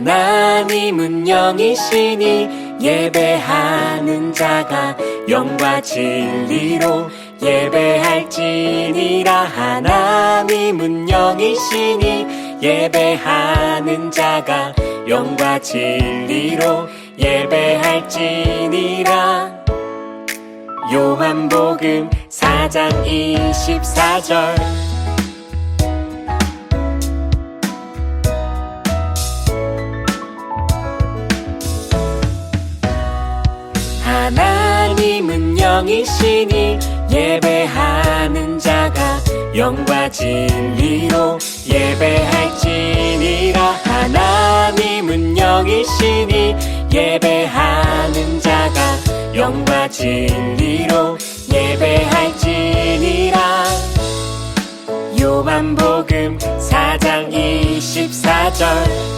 하나님은 영이시니 예배하는 자가 영과 진리로 예배할지니라. 하나님은 영이시니 예배하는 자가 영과 진리로 예배할지니라. 요한복음 4장 24절 영이시니 예배하는 자가 영과 진리로 예배할지니라. 하나님은 영이시니 예배하는 자가 영과 진리로 예배할지니라. 요한복음 4장 24절